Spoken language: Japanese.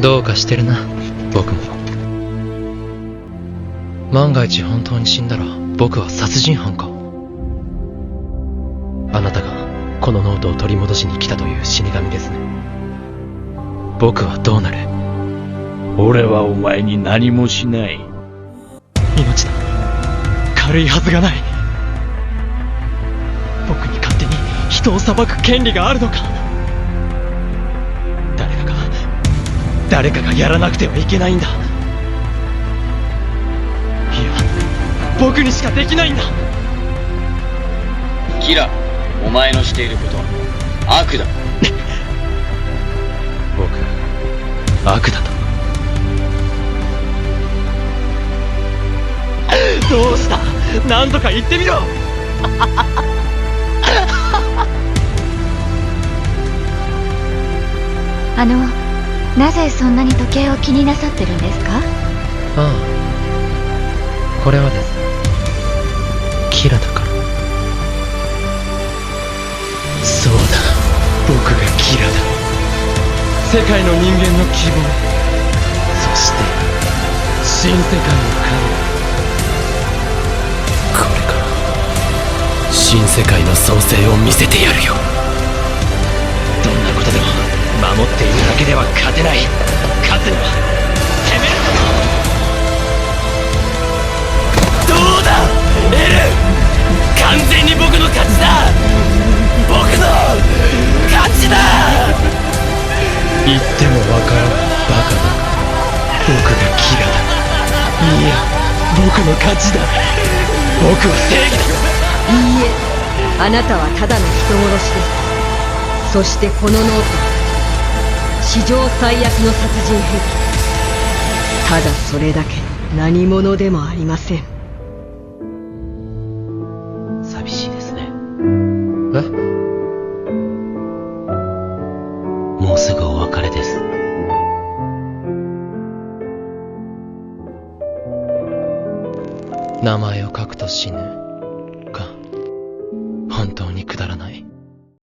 どうかしてるな僕も。万が一本当に死んだら僕は殺人犯か。あなたがこのノートを取り戻しに来たという死神ですね。僕はどうなる？俺はお前に何もしない。命だ。軽いはずがない。僕に勝手に人を裁く権利があるのか誰かがやらなくてはいけないんだ。いや僕にしかできないんだ。キラ、お前のしていることは悪だ。僕悪だと。どうした？何とか言ってみろ！あのなぜそんなに時計を気になさってるんですか？ああこれはです。キラだから。そうだ。僕がキラだ。世界の人間の希望。そして新世界の神。これから新世界の創生を見せてやるよてない。勝つには攻めるどうだ？エル完全に僕の勝ちだ。僕の勝ちだ。言ってもわからんバカだ僕がキラだ。いや僕の勝ちだ。僕は正義だ。いいえあなたはただの人殺しです。そしてこのノートは史上最悪の殺人兵器。ただそれだけ何者でもありません。寂しいですね。え？もうすぐお別れです。名前を書くと死ぬ